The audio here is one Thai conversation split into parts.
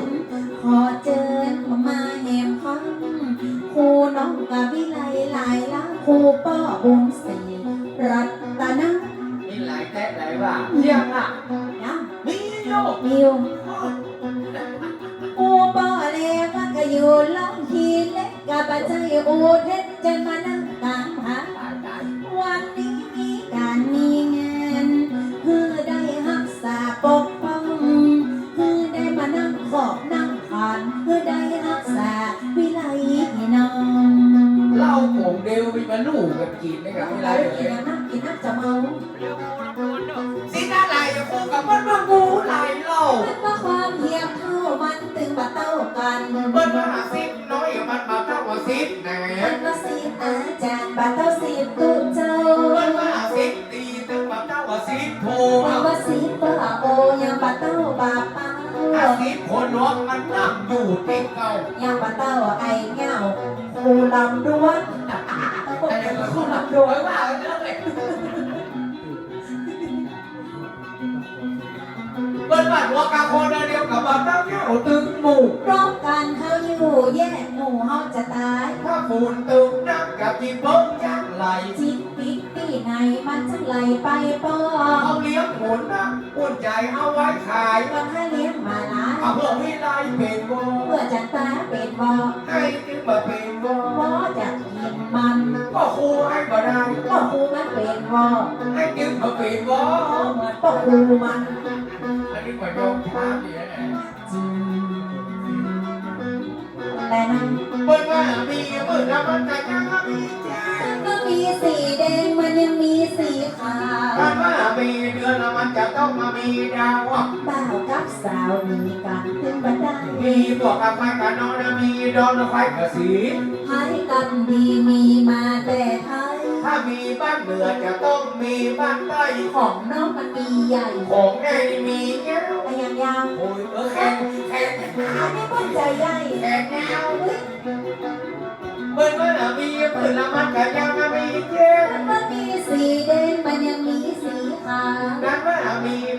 นขอเจิญมาแหมฟังครูน้องกับวิไลหลายละครูป้อบุญศรีรัตนะมีหลายแท้หลายว่าเที่ยงอะยังมีโยกนิวอูปอเลมันก็อยู่ลองฮีเล็กกับปัจจัยอูเทศจนมานั่ง กินนะครับเวลาแล้วเลกินน้ำกินน้ำจะเมาสิหน้าไหลคู่กับมันมางูไหลเล่ามันว่าความเทียมเท่ามันตึงมาเต้ากันเปิ้ลมาสิบน้อยมันมาเท่าว่าสิบแหน่มันว่าสีอาจารย์บาเต้าสีตุเจ้าเปิ้ลมาสิบตีถึงมาเท่าว่าสิบโพมันว่าสีเปล่าโอยังบาเต้าบาเป้าอาสิบคนน้องมันนั่งอยู่ที่เก่ายังบาเต้าไอ้เงาคูลำด้วน โดยว่าเรื่องเลยเปิ้ลมาหัวกาโคนเดียวกับมาเท่าแก้วตึงหมู่ร้องกันเขาอยู่แยกหมู่เขาจะตายถ้าฝุ่นตึงนักกับจีบเบิ้งยักไหลจิตปิดที่ไหนมันจะไหลไปปอเอาเลี้ยงหมุนนะอุ่นใจเอาไว้ขายวันให้เลี้ยงมาหลายเอาเพื่อวิไลเป็นวงเพื่อจันตาเป็นบอให้ขึ้นมาเป็นวงหมอจะกิน มัน ก็ครูให้มาได้ก็ครูมันเป็นวอให้ขึ้นมาเป็นวงเหมือนปอครูมันอันนี้มาโยงท่าเนี่ยนะจริงแต่นั้นเปิ้ลว่ามีมือน้ำมันกระยังมี ต้องมามีดาวบ่าวกับสาวมีกันถึงบันไดมีพวกกาแฟกับนอนมีดอนไฟกระสีให้กันดีมีมาแต่ไทยถ้ามีบ้านเหนือจะต้องมีบ้านใต้ของน้องมันมีใหญ่ ของแง่มีแก้วแต่ยังยาวโอ้ยเออแข็งแข็งอันนี้มันใจใหญ่แข็งแนวเฮ้ยเปิ้ลว่ามีมือน้ำมันกระยังมี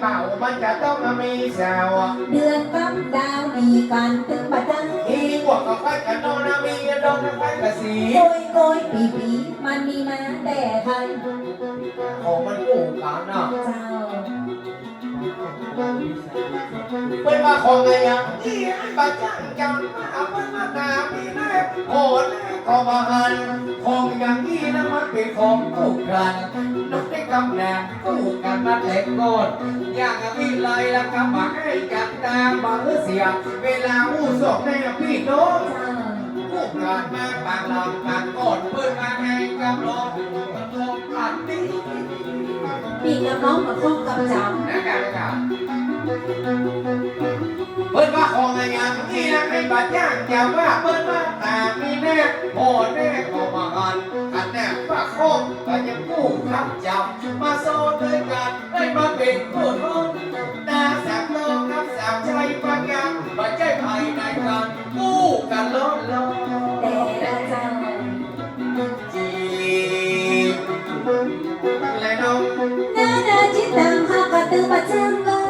ป่ามันจะต้องมีแซวเดือนกับดาวมีกันถึงบันไดมีพวกกาแฟกับนอนมีดอนไฟกระสีโกยโกยปีปีมันมีมาแต่ไทยของมันกู้กันเนาะเจ้าเป็นว่าของอะไรอะที่บาจังจังมาเป็นมาตามีแน่โอ้แน่ก็มาหันของอย่างนี้นะมันเป็นของกู้กัน นกได้กำแหน่งกู้กันมาแต่ก่อนอย่างพี่เลยละกำมาให้กันตามมาเสียเวลาอู้สองแน่พี่น้องกู้กันมาบางลำบางก่อนเพื่อมาให้กับรองรองกันนี้ปีกับน้องมาคบกับจำนะครับนะครับเปิ้ลว่าของอะไรอย่างนี้นะให้บาจ้างจะว่าเปิ้ลว่าตามีแน่โอ้แน่ก็มาหัน กันแน่ว่าโคงก็ยังกู้ครับจับมาโซด้วยกันได้มาเป็นผู้ร่วมตาสักโลกครับสามใจฟังยังมาใจภายในกันกู้กันล้นล้นแต่เจ้าจีบและน้องนานาจิตตังหากตือประจังว่า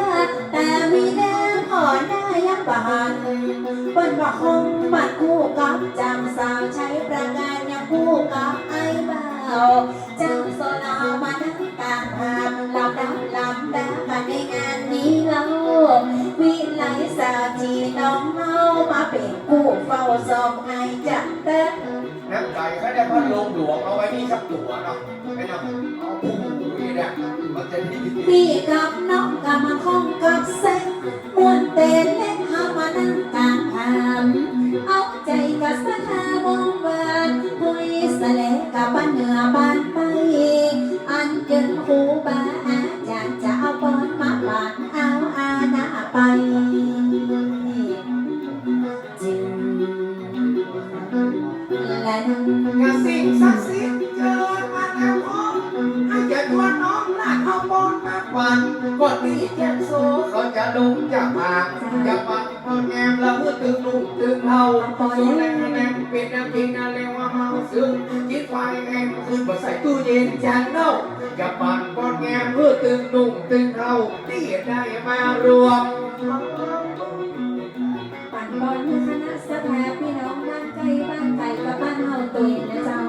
แต่มีแนวขอหน้ายังบานเปิ้นว่าคงมัดคู่กับจำสาวใช้ประก คู่กับไอ้บ่าวจังโซลามานั่งตามหามลำดับลำดับมาในงานนี้เล่าวิไลสาวจีน้องเมามาเป็นคู่เฝ้าซองไอจักเต้น้ำใจเขาได้พัดลมหลวงเอาไว้นี่สักตัวเนาะไม่ต้องเอาผู้นี่เนี่ยมันจะดีพี่กับน้องกับมาคงกับเาเมาซึ้งคิดไฟแงมขึ้นมาใส่ตู้เย็นจานเน่าจะปั่นพอแงมเพื่อตึงลุงตึงเฮาที่ได้มารวมบอลคือคณะสภาพี่น้องบ้านไกลบ้านไกลกับบ้านเฮาตุยนะเจ้า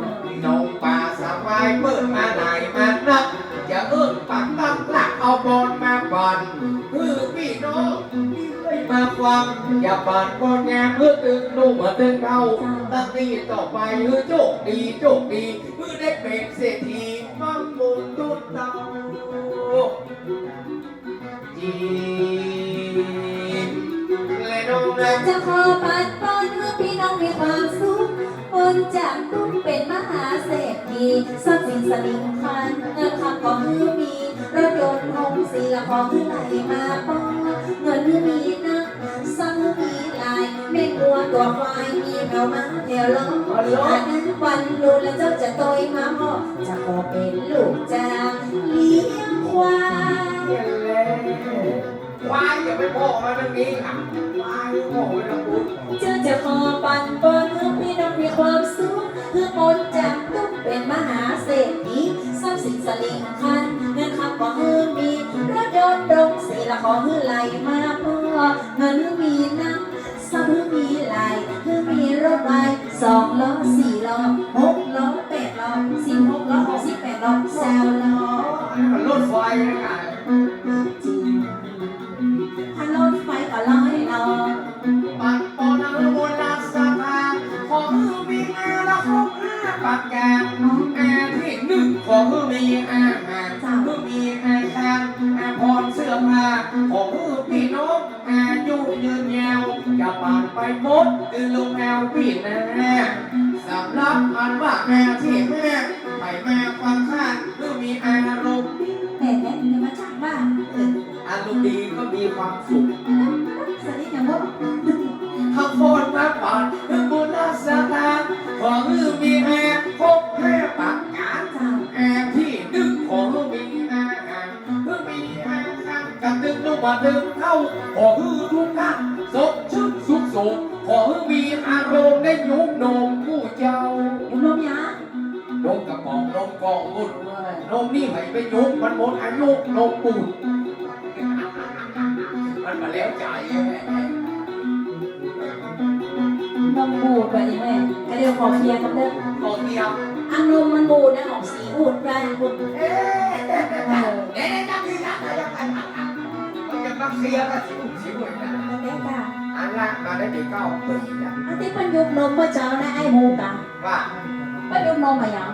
น้องป่าสบายเปิดมาไหนมานักจะเอิ้นปักตั้งหลัก เอาบอลมาปั่นคือพี่น้องที่เคยมาฟังอย่าปั่นบอลแงเพื่อตึงลูกมาตึงเขาตั้งนี้ต่อไปเออโชคดีโชคดีเพื่อได้เป็นเศรษฐีมั่งมูลตุ้นเตาจีนและน้องนะจะขอปัดปอนให้พี่น้องมีความสุขคนจากตุ้มเป็นมหาเศรษฐีทรัพย์สินสลิงคัน ละของคือไหลมาป้อเงินคือมีนักสั่งมีลายแม่งัวตัวควายมีแมวม้าแถวล้ออันนั้นวันรู้แล้วเจ้าจะโตยมาพ่อจะขอเป็นลูกจ้างเลี้ยงควายควายอย่าไปพ่อมาทางนี้ค่ะควายพ่อไปทางนู้นเจ้าจะขอปั่นปอนให้พี่น้องมีความสุขเพื่อปนจากทุกข์เป็นมหาเศรษฐีทรัพย์สินสลิงคัน อฮือไหลมาพ่อเงินมีนักซับฮือมีไหลฮือมีรถไฟสองล้อสี่ล้อหกล้อแปดล้อสิบหกล้อสิบแปดล้อแซวล้ออันนี้มันรถไฟนะค่ะจริงถ้ารถไฟก็ล้อให้ล้อปักปอนอโมนาสตาของมีแอร์และของแอร์ปักแกงแอร์ที่หนึ่งของมีอา ความสุขสนิทอย่างว่าข้าวโพดมาปอนคือบุญรักษาทางของมีแอร์พบแม่ปากกาเจ้าแอร์ที่ดึงของมือมีอาหารมือมีอาหารกับดึงลูกมาดึงเข้าของมือทุกท่านสดชื่นสุขสุขขอมีอารมณ์ได้ยุบนมผู้เจ้าอยู่ลมยานมกระป๋องนมกองบุญนมนี่ไม่ไปยุบมันหมดอายุนมปูน มันมาแล้วใจนบูดไปยังไงก็เดี๋ยวขอเคลียร์กันเด้อตัวเดียวอันนมมันบูดนะออกสีบูดไปบูดเอ๊ะเอ๊ะเอ๊ะจับดีนะจับไปมันจะมาเคลียร์กันสิบุสิบุนะแล้วแกกะอันละมาได้ปีเก้าปีนะอันที่มันยุบนมเมื่อเช้านะไอ้หมูกะว่ามันยุบนมมาอย่าง